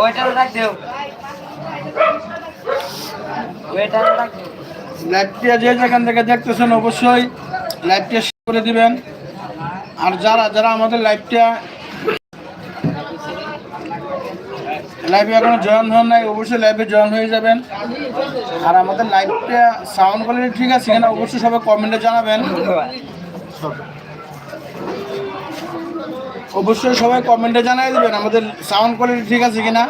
ওইটা রাখ দেও ওইটা রাখ দেও লাইভটা যে যেখান থেকে দেখতেছেন অবশ্যই লাইভটা করে দিবেন। আর যারা যারা আমাদের লাইভটা লাইভে এখনও জয়েন হন নাই, অবশ্যই লাইভে জয়েন হয়ে যাবেন। আর আমাদের লাইভটা সাউন্ড কোয়ালিটি ঠিক আছে কিনা অবশ্যই সবাই কমেন্টে জানাবেন। অবশ্যই সবাই কমেন্টে জানাই দেবেন, আমাদের সাউন্ড কোয়ালিটি ঠিক আছে কিনা।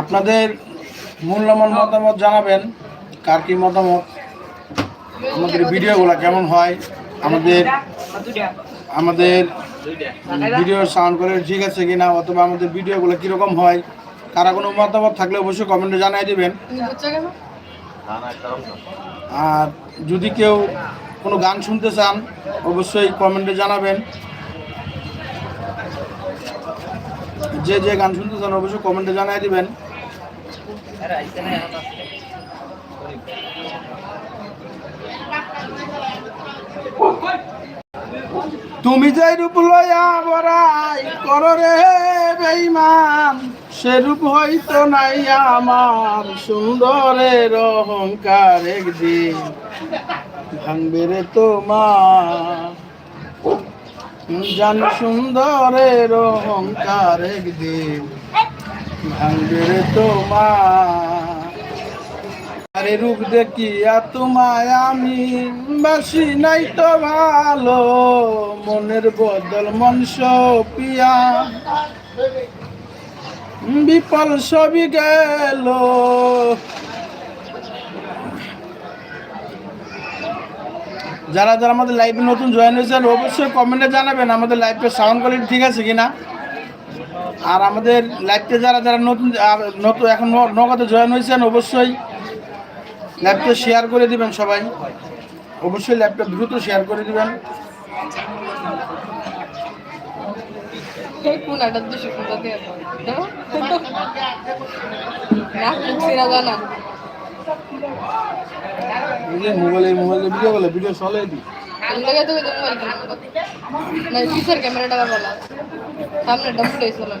আপনাদের মূল্যবান মতামত জানাবেন, কার কি মতামত, আমাদের ভিডিওগুলো কেমন হয়, আমাদের আমাদের ভিডিও সাউন্ড করে ঠিক আছে কিনা, অথবা আমাদের ভিডিওগুলো কীরকম হয়, কারা কোনো মতামত থাকলে অবশ্যই কমেন্টে জানাই দিবেন। আর যদি কেউ কোনো গান শুনতে চান, অবশ্যই কমেন্টে জানাবেন। যে যে গান শুনতে চান, অবশ্যই কমেন্টে জানাই দিবেন আরে আইছে না এখন আসছে তুমি যে রূপ লয়া বরাই কর রে বেইমান সে রূপ হইতো নাই আমার সুন্দরের অহংকার একদিন। ভাঙবে রে তোমার জান সুন্দরের অহংকার একদিন। ভাঙবে রে তোমার রূপ দেখিয়া তোমায় আমি বাসি নাই তো ভালো, মনের বদল মন পিয়া বিপল সবই গেল। যারা যারা আমাদের লাইভে নতুন জয়েন হয়েছেন, অবশ্যই কমেন্টে জানাবেন, আমাদের লাইভের সাউন্ড কোয়ালিটি ঠিক আছে কিনা? আর আমাদের লাইভটা যারা যারা নতুন আর নতুন এখন নগদে জয়েন হয়েছেন অবশ্যই ল্যাবটা শেয়ার করে দিবেন সবাই। অবশ্যই ল্যাবটা দ্রুত শেয়ার করে দিবেন। মোবাইলে মোবাইলে ভিডিও বলে ভিডিও চলে দি পিছের ক্যামেরাটা বলা? সামনে ডবল চলো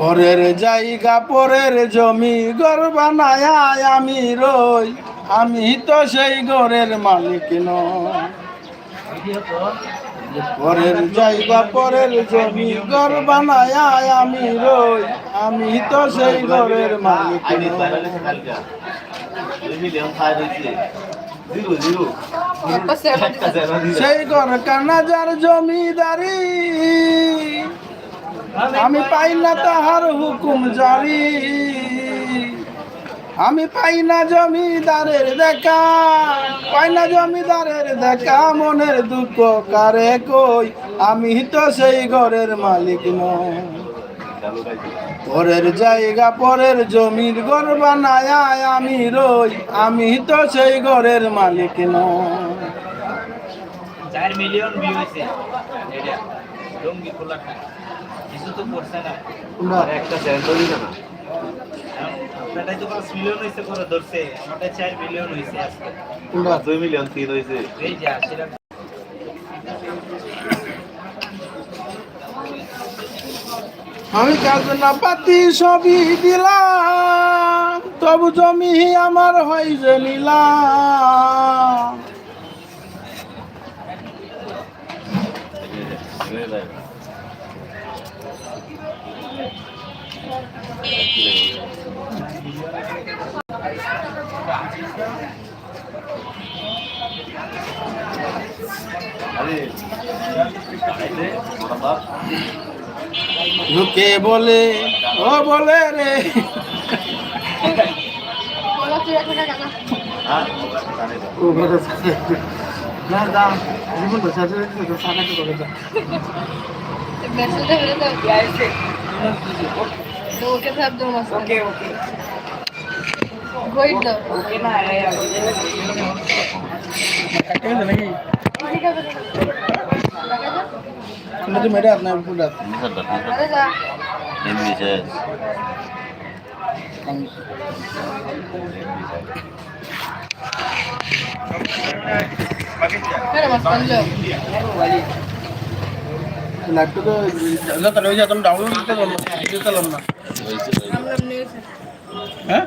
পরের জায়গা, পরের জমি, ঘর বানায় আমি রই। আমি তো সেই ঘরের মালিক নই। পরের জায়গা পরের জমি ঘর বানায় আমি রই আমি তো সেই ঘরের মালিক সেই ঘর কানাজার জমিদারি। আমি পাই না তাহার হুকুম জারি। আমি পাই না জমিদারের দেখা পাই না জমিদারের দেখা মনের দুঃখ কারে কই? আমি তো সেই ঘরের মালিক চালু পরের জায়গা পরের জমির ঘর বানায় আমি রই আমি তো সেই ঘরের মালিক নই। চার মিলিয়ন ভিউ হয়েছে। এটা কিছু তো পড়ছে না। একটা না। আপনারটাই তো পাঁচ মিলিয়ন হয়েছে করে ধরছে। আমারটা চার মিলিয়ন হয়েছে আজকে। কোনটা? দুই মিলিয়ন তিন হয়েছে এই যে আশিরা আমি কাজনা পাতি সবই দিলাম তবু জমি আমার হয় যে নিলাম। লোকে বলে ও বলে রে। জীবন তো শেষ হয়ে গেছে সাকাতে করে যা মেসেজটা ফেলে দাও তো ওকে ফেলে দাও মাস ওকে ওকে গোইড দাও ওকে না কাটতে গেছে না না হ্যাঁ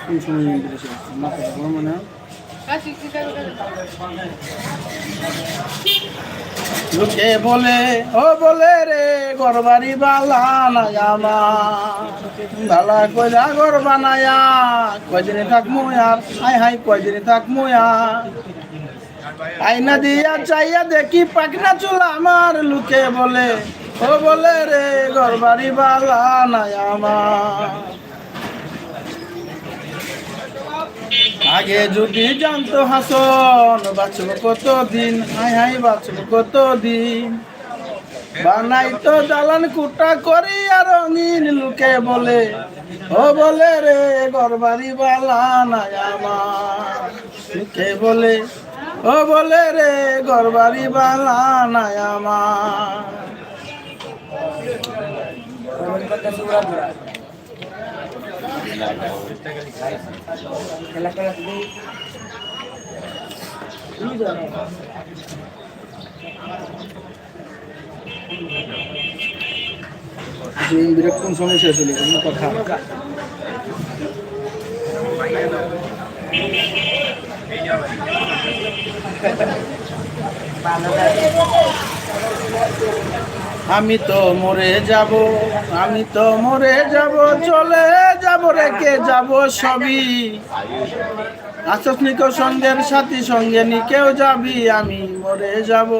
কোন সময় ইংরেজি মাথা বড় ঠিক আছে লোকে বলে, ও বলে রে গরবারি বালা নাই আমার। কইরা গর বানায়া, কয়দিনে থাকমু আর? হাই হাই, কয়দিনে থাকমু আর? আইনা দিয়া চাইয়া দেখি পাকনা চুলা আমার লোকে বলে, ও বলে রে গরবারি বালা নাই আমার। আগে যদি জানতো হাসন, বাঁচব কত দিন হাই হাই, বাঁচব কত দিন বানাই তো দালান কুটা করি আর রঙিন লুকে বলে, ও বলে রে গরবারি বালা নাই আমার। লুকে বলে ও বলে রে গরবারি বালা নাই আমার। কোন সময় শেষ হলো? কথা। আমি তো মরে যাব, আমি তো মরে যাব, চলে যাব, রেখে যাব সবই। আসনিক সঙ্গের সাথী সঙ্গে নিকেও যাবি, আমি মরে যাব।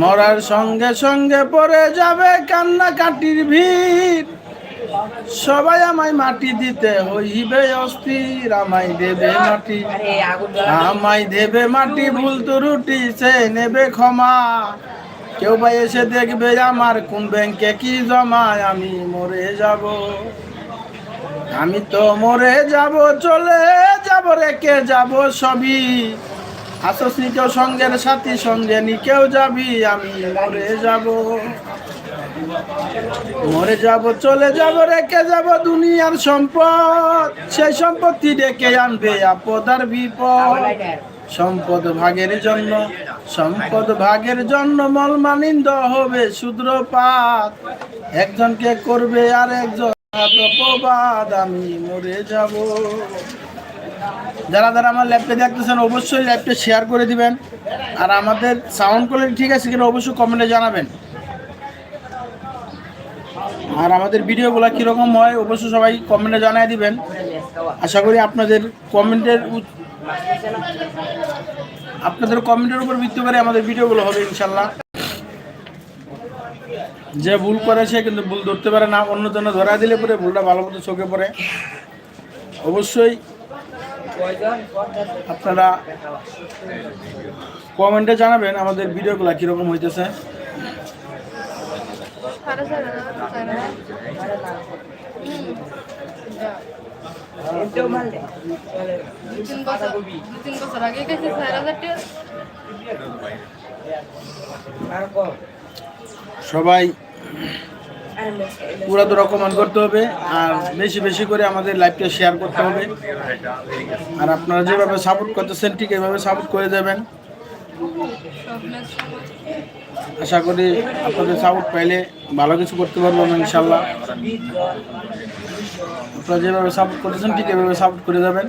মরার সঙ্গে সঙ্গে পড়ে যাবে কান্না কাটির ভিড়। সবাই আমায় মাটি দিতে হইবে অস্থির আমায় দেবে মাটি। আমায় দেবে মাটি ভুল ত্রুটি সে নেবে ক্ষমা। কেউ বা এসে দেখবে আমার কোন ব্যাংকে কি জমায় আমি মরে যাব। আমি তো মরে যাব চলে যাব রেখে যাব সবই। আসস নিকেও সঙ্গের সাথী সঙ্গে নি কেউ যাবি আমি মরে যাব। মরে যাব, চলে যাব, রেখে যাব দুনিয়ার সম্পদ। সেই সম্পত্তি ডেকে আনবে আপদ আর বিপদ। সম্পদ ভাগের জন্য, সম্পদ ভাগের জন্য মলমানিন্দ হবে শূদ্রপাত। একজনকে করবে আর একজন অপবাদ, আমি মরে যাব। যারা যারা আমার ল্যাপটপ দেখতেছেন, অবশ্যই ল্যাপটপ শেয়ার করে দিবেন। আর আমাদের সাউন্ড কোয়ালিটি ঠিক আছে কিনা অবশ্যই কমেন্টে জানাবেন। আর আমাদের ভিডিওগুলো কীরকম হয় অবশ্যই সবাই কমেন্টে জানিয়ে দিবেন। আশা করি আপনাদের কমেন্টের আপনাদের কমেন্টের উপর ভিত্তি করে আমাদের ভিডিওগুলো হবে ইনশাল্লাহ। যে ভুল করে সে কিন্তু ভুল ধরতে পারে না, অন্য জন্য ধরা দিলে পরে ভুলটা ভালো মতো চোখে পড়ে। অবশ্যই আপনারা কমেন্টে জানাবেন আমাদের ভিডিওগুলো কীরকম হইতেছে সাড়ে চার হাজার চার হাজার হুম যা দু তিন বছর দু তিন বছর আগে গেছে চার হাজার টাকা সবাই পুরো তো রকমান করতে হবে আর বেশি বেশি করে আমাদের লাইভটা শেয়ার করতে হবে। আর আপনারা যেভাবে সাপোর্ট করতেছেন ঠিক এভাবে সাপোর্ট করে দেবেন আশা করি আপনাদের সাপোর্ট পাইলে ভালো কিছু করতে পারব আমরা ইনশাল্লাহ আপনারা যেভাবে সাপোর্ট করতেছেন ঠিক এভাবে সাপোর্ট করে যাবেন।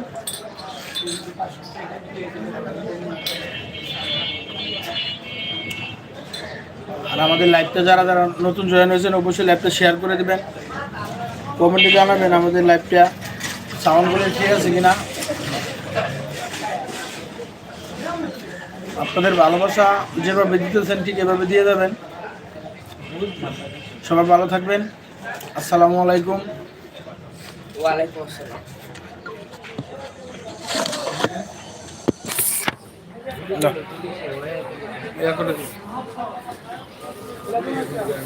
আর আমাদের লাইভটা যারা যারা নতুন জয়েন হয়েছেন, অবশ্যই লাইভটা শেয়ার করে দেবেন। কমেন্টে জানাবেন আমাদের লাইভটা সাউন্ডগুলো ঠিক আছে কিনা। আপনাদের ভালোবাসা যেভাবে দিতেছেন ঠিক এভাবে দিয়ে যাবেন। সবাই ভালো থাকবেন। আসসালামু আলাইকুম।